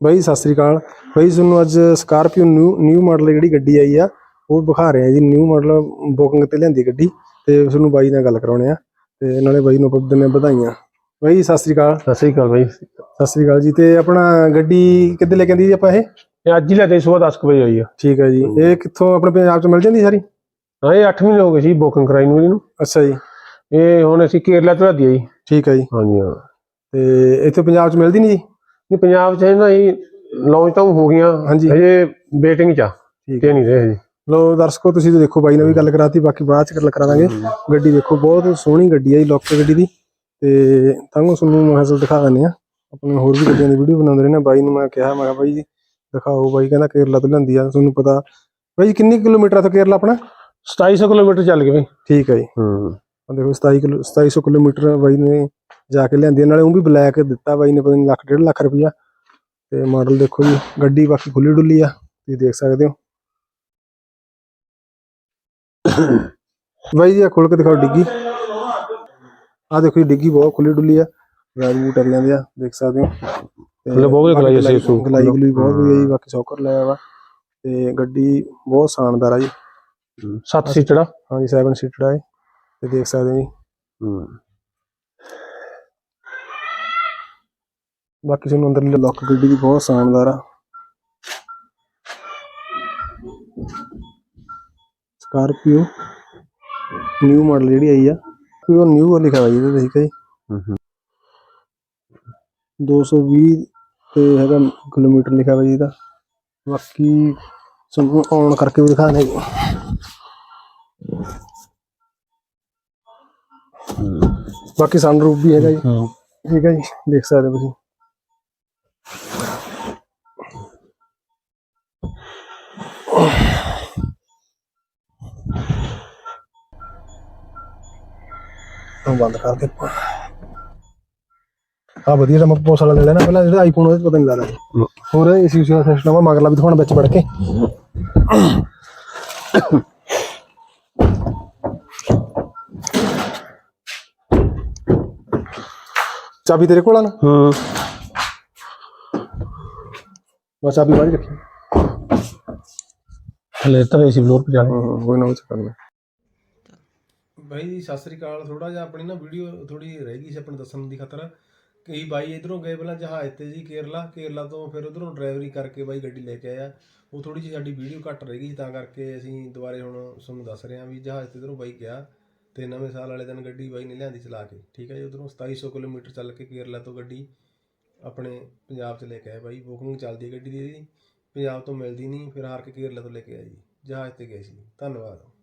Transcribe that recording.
ਬਾਈ ਸਤਿ ਸ੍ਰੀ ਅਕਾਲ। ਬਾਈ ਤੁਹਾਨੂੰ ਅੱਜ Scorpio new new model ਜਿਹੜੀ ਗੱਡੀ ਆਈ ਆ ਉਹ ਵਿਖਾ ਰਹੇ ਆ ਜੀ। ਨਿਊ ਮਾਡਲ ਬੁਕਿੰਗ ਤੇ ਲਿਆਂਦੀ ਗੱਡੀ ਤੇ ਤੁਹਾਨੂੰ ਬਾਈ ਨਾਲ ਗੱਲ ਕਰਾਉਣੇ ਆ ਤੇ ਨਾਲੇ ਬਾਈ ਨੂੰ ਦਿੰਦੇ ਹਾਂ ਵਧਾਈਆਂ। ਬਾਈ ਸਤਿ ਸ੍ਰੀ ਅਕਾਲ। ਸਤਿ ਸ੍ਰੀ ਅਕਾਲ ਬਾਈ। ਸਤਿ ਸ੍ਰੀ ਅਕਾਲ ਜੀ। ਤੇ ਆਪਣਾ ਗੱਡੀ ਕਿੱਦੇ ਲੈ ਕੇ ਆਂਦੀ ਜੀ ਆਪਾਂ ਇਹ? ਇਹ ਅੱਜ ਹੀ ਲੈ ਕੇ ਸਵੇਰ 10 ਕੁ ਵਜੇ ਆਈ ਆ। ਠੀਕ ਹੈ ਜੀ। ਇਹ ਕਿੱਥੋਂ ਆਪਣੇ ਪੰਜਾਬ ਚ ਮਿਲ ਜਾਂਦੀ ਸਾਰੀ? ਹਾਂ ਇਹ 8 ਮਹੀਨੇ ਹੋ ਗਏ ਸੀ ਬੁਕਿੰਗ ਕਰਾਈ ਨੂੰ ਇਹਨੂੰ। ਅੱਛਾ ਜੀ। ਇਹ ਹੁਣ ਅਸੀਂ ਕੇਰਲਾ ਤੋਂ ਲਿਆਦੀ ਆ ਜੀ। ਠੀਕ ਹੈ ਜੀ। ਹਾਂਜੀ ਹਾਂ। ਤੇ ਇੱਥੇ ਪੰਜਾਬ ਚ ਮਿਲਦੀ ਨਹੀਂ ਜੀ? ਇਹ ਪੰਜਾਬ 'ਚ ਨਾ ਇਹ ਲਾਂਚ ਤਾਂ ਹੋ ਗਈਆਂ। ਹਾਂਜੀ। ਹਜੇ ਵੇਟਿੰਗ 'ਚ ਆ। ਠੀਕ ਤੇ ਨਹੀਂ ਰਹੇ ਹਜੇ। ਲੋ ਦਰਸ਼ਕੋ ਤੁਸੀਂ ਤਾਂ ਦੇਖੋ ਬਾਈ ਨਾਲ ਵੀ ਗੱਲ ਕਰਾਤੀ ਬਾਕੀ ਬਾਅਦ ਚ ਗੱਲ ਕਰਾ ਦਾਂਗੇ ਗੱਡੀ ਦੇਖੋ ਬਹੁਤ ਸੋਹਣੀ ਗੱਡੀ ਹੈ ਜੀ ਲੋਕ ਗੱਡੀ ਦੀ। ਤੇ ਤੁਹਾਨੂੰ ਤੁਹਾਨੂੰ ਮੈਂ ਹਸਲ ਦਿਖਾ ਦਿੰਦੇ ਆ ਆਪਣੇ ਹੋਰ ਵੀ ਗੱਡੀਆਂ ਦੀ ਵੀਡੀਓ ਬਣਾਉਂਦੇ ਰਹਿੰਦੇ। ਬਾਈ ਨੂੰ ਮੈਂ ਕਿਹਾ ਮੈਂ ਕਿਹਾ ਬਾਈ ਜੀ ਦਿਖਾਓ। ਬਾਈ ਕਹਿੰਦਾ ਕੇਰਲਾ ਤੋਂ ਲੈਂਦੀ ਆ ਤੁਹਾਨੂੰ ਪਤਾ। ਬਾਈ ਜੀ ਕਿੰਨੀ ਕਿਲੋਮੀਟਰ ਆ ਤੋਂ ਕੇਰਲਾ ਆਪਣਾ? 2700 ਕਿਲੋਮੀਟਰ ਚੱਲ ਗਏ ਬਈ। ਠੀਕ ਹੈ ਜੀ। ਹੂੰ। ਆਹ ਦੇਖੋ 27 ਕਿਲੋ 2700 ਕਿਲੋਮੀਟਰ ਬਾਈ ਨੇ ਜਾ ਕੇ ਲਿਆਂਦੀ ਆ। ਨਾਲੇ ਉਹ ਵੀ ਬਲੈਕ ਦਿੱਤਾ ਬਾਈ ਨੇ ਪਤਾ ਨਹੀਂ ਲੱਖ ਡੇਢ ਲੱਖ ਰੁਪਈਆ। ਤੇ ਮਾਡਲ ਦੇਖੋ ਜੀ ਗੱਡੀ ਬਾਕੀ ਖੁੱਲੀ ਡੁੱਲੀ ਆ ਤੁਸੀਂ ਦੇਖ ਸਕਦੇ ਹੋ। ਬਾਈ ਜੀ ਆ ਖੋਲ ਕੇ ਦਿਖਾਓ ਡਿੱਗੀ। ਆ ਦੇਖੋ ਜੀ ਡਿੱਗੀ ਬਹੁਤ ਖੁੱਲੀ ਡੁੱਲੀ ਆ। ਰਾਜ ਬੂਟ ਅੜ ਜਾਂਦੇ ਆ ਦੇਖ ਸਕਦੇ ਹੋ। ਤੇ ਬਹੁਤ ਗਲਾਈ ਆ, ਸੇਫ ਗਲਾਈ ਗਲੂਈ ਬਹੁਤ ਵਧੀਆ ਜੀ ਬਾਕੀ ਸੌਕਰ ਲਾਇਆ ਵਾ। ਤੇ ਗੱਡੀ ਬਹੁਤ ਸ਼ਾਨਦਾਰ ਆ ਜੀ। 7 ਸੀਟੜਾ ਹਾਂਜੀ 7 ਸੀਟਡ ਆ ਇਹ। ਤੇ ਦੇਖ ਸਕਦੇ ਹੋ ਜੀ। ਹੂੰ। ਬਾਕੀ ਤੁਹਾਨੂੰ ਅੰਦਰਲੀ ਲੁੱਕ ਗੱਡੀ ਦੀ ਬਹੁਤ ਸ਼ਾਨਦਾਰ ਆ। ਸਕਾਰਪੀਓ ਨਿਊ ਮਾਡਲ ਜਿਹੜੀ ਆਈ ਆ। ਉਹ ਨਿਊ ਲਿਖਿਆ ਹੋਇਆ ਜੀ ਇਹਦੇ ਤੇ ਠੀਕ ਹੈ ਜੀ। ਹੂੰ 220 ਤੇ ਹੈਗਾ ਕਿਲੋਮੀਟਰ ਲਿਖਿਆ ਹੋਇਆ ਜੀ ਇਹਦਾ। ਬਾਕੀ ਤੁਹਾਨੂੰ ਔਨ ਕਰਕੇ ਵੀ ਦਿਖਾ ਦੇਗੇ ਬਾਕੀ ਸਨਰੂਫ ਵੀ ਹੈਗਾ ਜੀ। ਹੂੰ। ਠੀਕ ਹੈ ਜੀ ਦੇਖ ਸਕਦੇ ਹੋ ਤੁਸੀਂ। ਉਹ ਬੰਦ ਕਰ ਦੇ। ਆ ਵਧੀਆ ਮੈਂ ਪੋਸ ਵਾਲਾ ਲੈ ਲੈਣਾ ਪਹਿਲਾਂ ਜਿਹੜਾ ਆਈਫੋਨ ਉਹਦੇ ਪਤਾ ਨਹੀਂ ਲੱਗਦਾ ਹੋਰ ਇਸ ਯੂਸ ਦਾ ਸਿਸਟਮ ਆ ਮਗਰਲਾ ਵੀ ਦਿਖਾਉਣਾ ਵਿੱਚ ਵੜ ਕੇ। ਚਾਬੀ ਤੇਰੇ ਕੋਲ ਆ ਨਾ? ਹੂੰ। ਬਸ ਚਾਬੀ ਬਾਹਰ ਹੀ ਰੱਖੀ। ਥੱਲੇ ਤਾਂ ਏਸੀ ਫਲੋਰ ਤੇ ਜਾਣੇ ਹਾਂ ਕੋਈ ਨਾ ਉਹ ਚੱਕਰ ਨਹੀਂ ਬਾਈ ਜੀ ਸਤਿ ਸ੍ਰੀ ਅਕਾਲ। ਥੋੜਾ ਜਿਹਾ ਆਪਣੀ ਨਾ ਵੀਡੀਓ ਥੋੜੀ ਰਹਿ ਗਈ ਸੀ ਆਪਣੇ ਦੱਸਣ ਦੀ ਖਾਤਰ। ਕਈ ਬਾਈ ਇਧਰੋਂ ਗਏ ਪਹਿਲਾਂ ਜਹਾਜ਼ ਤੇ ਜੀ ਕੇਰਲਾ। ਕੇਰਲਾ ਤੋਂ ਫਿਰ ਉਧਰੋਂ ਡਰਾਈਵਰੀ ਕਰਕੇ ਬਾਈ ਗੱਡੀ ਲੈ ਕੇ ਆਇਆ। ਉਹ ਥੋੜੀ ਜਿਹੀ ਸਾਡੀ ਵੀਡੀਓ ਘੱਟ ਰਹਿ ਗਈ ਸੀ ਤਾਂ ਕਰਕੇ ਅਸੀਂ ਦੁਬਾਰੇ ਹੁਣ ਤੁਹਾਨੂੰ ਦੱਸ ਰਹੇ ਹਾਂ ਵੀ ਜਹਾਜ਼ ਤੇ ਇਧਰੋਂ ਬਾਈ ਗਿਆ। ਤੇ ਨਵੇਂ ਸਾਲ ਵਾਲੇ ਦਿਨ ਗੱਡੀ ਬਾਈ ਨੇ ਲਿਆਂਦੀ ਚਲਾ ਕੇ, ਠੀਕ ਹੈ ਜੀ? ਉਧਰੋਂ 2700 ਕਿਲੋਮੀਟਰ ਚੱਲ ਕੇ ਕੇਰਲਾ ਤੋਂ ਗੱਡੀ ਆਪਣੇ ਪੰਜਾਬ 'ਚ ਲੈ ਕੇ ਆਇਆ ਬਾਈ। ਬੁਕਿੰਗ ਚੱਲਦੀ ਗੱਡੀ ਦੀ ਇਹਦੀ। ਪੰਜਾਬ ਤੋਂ ਮਿਲਦੀ ਨਹੀਂ, ਫਿਰ ਹਾਰ ਕੇ ਕੇਰਲਾ ਤੋਂ ਲੈ ਕੇ ਆਏ ਜੀ। ਜਹਾਜ਼ ਤੇ ਗਏ ਸੀ। ਧੰਨਵਾਦ।